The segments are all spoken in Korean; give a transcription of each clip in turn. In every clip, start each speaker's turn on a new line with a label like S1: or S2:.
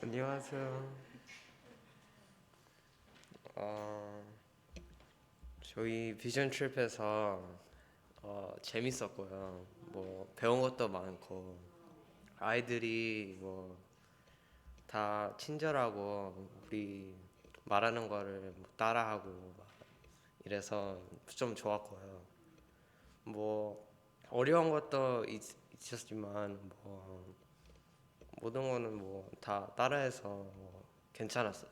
S1: 안녕하세요. 어, 저희 비전 트립에서 어, 재밌었고요. 뭐 배운 것도 많고 아이들이 뭐 다 친절하고 우리 말하는 거를 뭐 따라하고 막 이래서 좀 좋았고요. 뭐 어려운 것도 있, 있었지만 뭐 모든 거는 뭐 다 따라해서 뭐 괜찮았어요.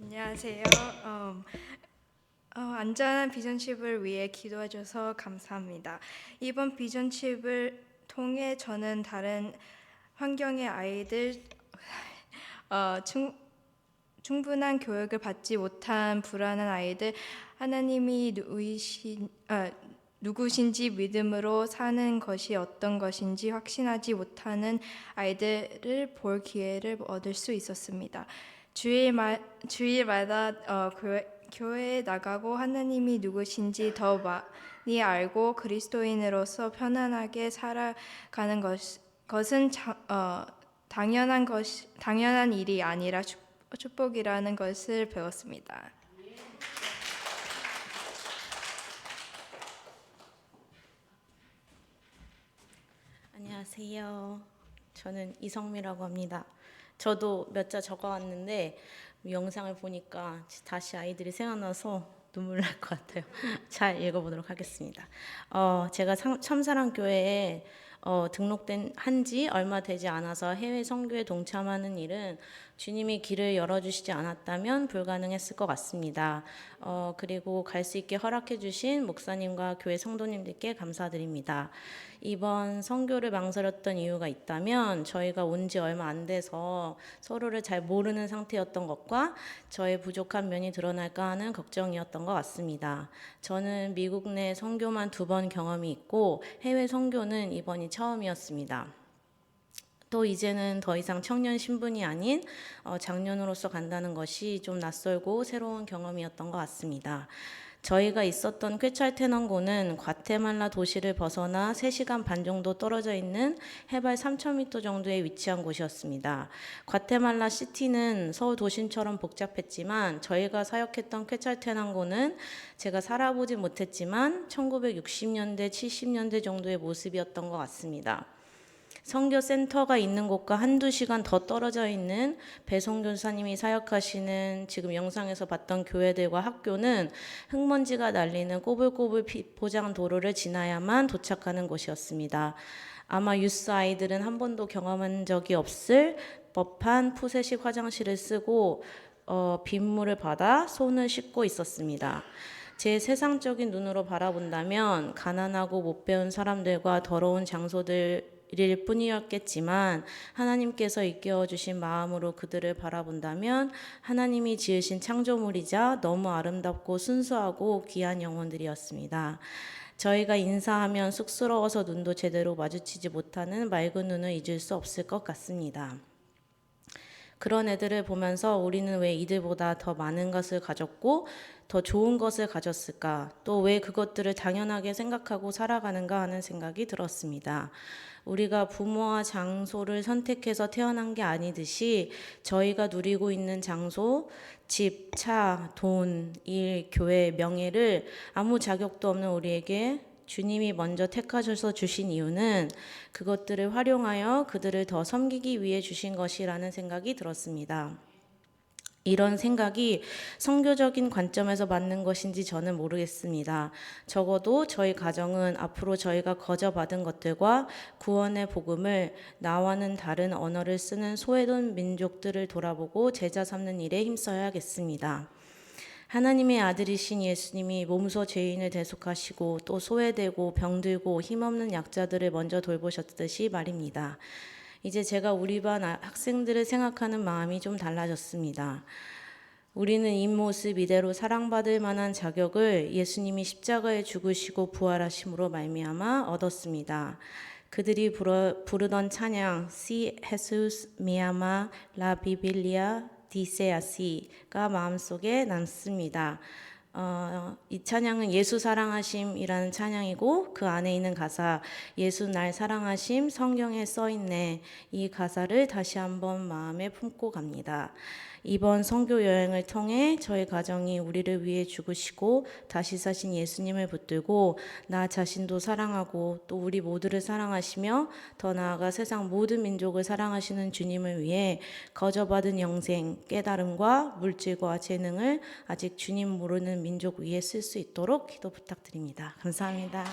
S2: 안녕하세요. 음, 어, 안전한 비전칩을 위해 기도해줘서 감사합니다. 이번 비전칩을 통해 저는 다른 환경의 아이들 어, 충, 충분한 교육을 받지 못한 불안한 아이들 하나님이 누이신, 아, 누구신지 믿음으로 사는 것이 어떤 것인지 확신하지 못하는 아이들을 볼 기회를 얻을 수 있었습니다. 주일마, 주일마다 어, 교회, 교회에 나가고 하나님이 누구신지 더 많이 알고 그리스도인으로서 편안하게 살아가는 것, 것은 자, 어, 당연한 것 당연한 일이 아니라 축, 축복이라는 것을 배웠습니다.
S3: 안녕하세요. 저는 이성미라고 합니다. 저도 몇 자 적어왔는데 영상을 보니까 다시 아이들이 생각나서 눈물 날 것 같아요. 잘 읽어보도록 하겠습니다. 어, 제가 참- 참사랑 교회에 어, 등록된 한지 얼마 되지 않아서 해외 선교에 동참하는 일은 주님이 길을 열어주시지 않았다면 불가능했을 것 같습니다. 어, 그리고 갈 수 있게 허락해 주신 목사님과 교회 성도님들께 감사드립니다. 이번 선교를 망설였던 이유가 있다면 저희가 온 지 얼마 안 돼서 서로를 잘 모르는 상태였던 것과 저의 부족한 면이 드러날까 하는 걱정이었던 것 같습니다. 저는 미국 내 선교만 두 번 경험이 있고 해외 선교는 이번이 처음이었습니다. 또 이제는 더 이상 청년 신분이 아닌 어, 장년으로서 간다는 것이 좀 낯설고 새로운 경험이었던 것 같습니다. 저희가 있었던 퀘찰테넌고는 과테말라 도시를 벗어나 3시간 반 정도 떨어져 있는 해발 3,000m 정도에 위치한 곳이었습니다. 과테말라 시티는 서울 도심처럼 복잡했지만 저희가 사역했던 퀘찰테넌고는 제가 살아보지 못했지만 1960년대, 70년대 정도의 모습이었던 것 같습니다. 선교 센터가 있는 곳과 한두 시간 더 떨어져 있는 배송 교사님이 사역하시는 지금 영상에서 봤던 교회들과 학교는 흙먼지가 날리는 꼬불꼬불 비- 포장 도로를 지나야만 도착하는 곳이었습니다. 아마 유스 아이들은 한 번도 경험한 적이 없을 법한 푸세식 화장실을 쓰고 어, 빗물을 받아 손을 씻고 있었습니다. 제 세상적인 눈으로 바라본다면 가난하고 못 배운 사람들과 더러운 장소들 일 뿐이었겠지만 하나님께서 이끌어 주신 마음으로 그들을 바라본다면 하나님이 지으신 창조물이자 너무 아름답고 순수하고 귀한 영혼들이었습니다. 저희가 인사하면 쑥스러워서 눈도 제대로 마주치지 못하는 맑은 눈을 잊을 수 없을 것 같습니다. 그런 애들을 보면서 우리는 왜 이들보다 더 많은 것을 가졌고 더 좋은 것을 가졌을까? 또 왜 그것들을 당연하게 생각하고 살아가는가 하는 생각이 들었습니다. 우리가 부모와 장소를 선택해서 태어난 게 아니듯이 저희가 누리고 있는 장소, 집, 차, 돈, 일, 교회, 명예를 아무 자격도 없는 우리에게 주님이 먼저 택하셔서 주신 이유는 그것들을 활용하여 그들을 더 섬기기 위해 주신 것이라는 생각이 들었습니다. 이런 생각이 성교적인 관점에서 맞는 것인지 저는 모르겠습니다. 적어도 저희 가정은 앞으로 저희가 거저 받은 것들과 구원의 복음을 나와는 다른 언어를 쓰는 소외된 민족들을 돌아보고 제자 삼는 일에 힘써야겠습니다. 하나님의 아들이신 예수님이 몸소 죄인을 대속하시고 또 소외되고 병들고 힘없는 약자들을 먼저 돌보셨듯이 말입니다. 이제 제가 우리 반 아- 학생들을 생각하는 마음이 좀 달라졌습니다. 우리는 이 모습 이대로 사랑받을 만한 자격을 예수님이 십자가에 죽으시고 부활하심으로 말미암아 얻었습니다. 그들이 부르, 부르던 찬양 Si Jesus me ama 디세아시가 마음속에 남습니다. 어, 이 찬양은 예수 사랑하심이라는 찬양이고 그 안에 있는 가사 예수 날 사랑하심 성경에 써 있네 이 가사를 다시 한번 마음에 품고 갑니다. 이번 선교 여행을 통해 저희 가정이 우리를 위해 죽으시고 다시 사신 예수님을 붙들고 나 자신도 사랑하고 또 우리 모두를 사랑하시며 더 나아가 세상 모든 민족을 사랑하시는 주님을 위해 거저받은 영생, 깨달음과 물질과 재능을 아직 주님 모르는 민족 위에 쓸 수 있도록 기도 부탁드립니다. 감사합니다.